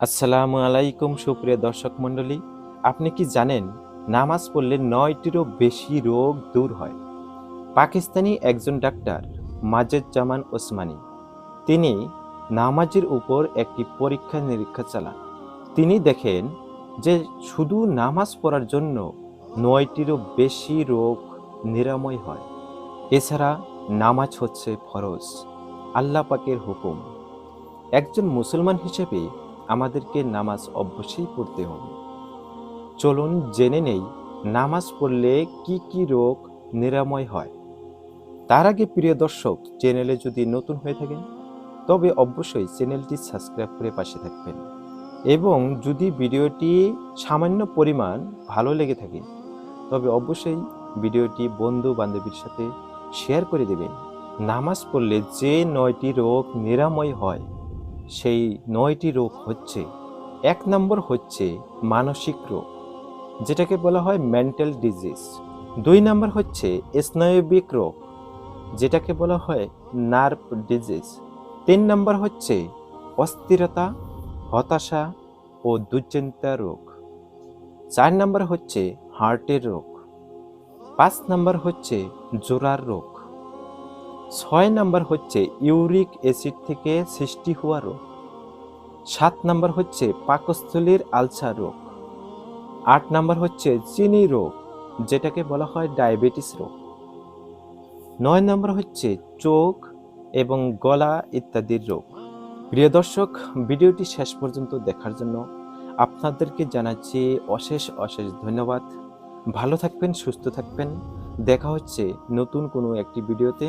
আসসালামু আলাইকুম, সুপ্রিয় দর্শক মণ্ডলী। আপনি কি জানেন, নামাজ পড়লে নয়টিরও বেশি রোগ দূর হয়? পাকিস্তানি একজন ডাক্তার মাজেদ জামান ওসমানী। তিনি নামাজের উপর একটি পরীক্ষা নিরীক্ষা চালান। তিনি দেখেন যে শুধু নামাজ পড়ার জন্য নয়টিরও বেশি রোগ নিরাময় হয়। এছাড়া নামাজ হচ্ছে ফরজ আল্লাপাকের হুকুম। একজন মুসলমান হিসেবে আমাদেরকে নামাজ অবশ্যই পড়তে হবে। চলুন জেনে নেই, নামাজ পড়লে কি কি রোগ নিরাময় হয়। তার আগে প্রিয় দর্শক, চ্যানেলে যদি নতুন হয়ে থাকেন, তবে অবশ্যই চ্যানেলটি সাবস্ক্রাইব করে পাশে থাকবেন। এবং যদি ভিডিওটি সামান্য পরিমাণ ভালো লেগে থাকে, তবে অবশ্যই ভিডিওটি বন্ধু বান্ধবীর সাথে শেয়ার করে দেবেন। নামাজ পড়লে যে নয়টি রোগ নিরাময় হয় সেই নয়টি রোগ হচ্ছে। এক নম্বর হচ্ছে মানসিক রোগ, যেটাকে বলা হয় মেন্টাল ডিজিজ। দুই নম্বর হচ্ছে স্নায়বিক রোগ, যেটাকে বলা হয় নার্ভ ডিজিজ। তিন নম্বর হচ্ছে অস্থিরতা, হতাশা ও দুশ্চিন্তা রোগ। চার নম্বর হচ্ছে হার্টের রোগ। পাঁচ নম্বর হচ্ছে জোরার রোগ। ছয় নম্বর হচ্ছে ইউরিক অ্যাসিড থেকে সৃষ্টি হওয়া রোগ। সাত নম্বর হচ্ছে পাকস্থলীর আলসার রোগ। আট নম্বর হচ্ছে চিনি রোগ, যেটাকে বলা হয় ডায়াবেটিস রোগ। নয় নম্বর হচ্ছে চোখ এবং গলা ইত্যাদির রোগ। প্রিয় দর্শক, ভিডিওটি শেষ পর্যন্ত দেখার জন্য আপনাদেরকে জানাচ্ছি অশেষ অশেষ ধন্যবাদ। ভালো থাকবেন, সুস্থ থাকবেন। দেখা হচ্ছে নতুন কোনো একটি ভিডিওতে।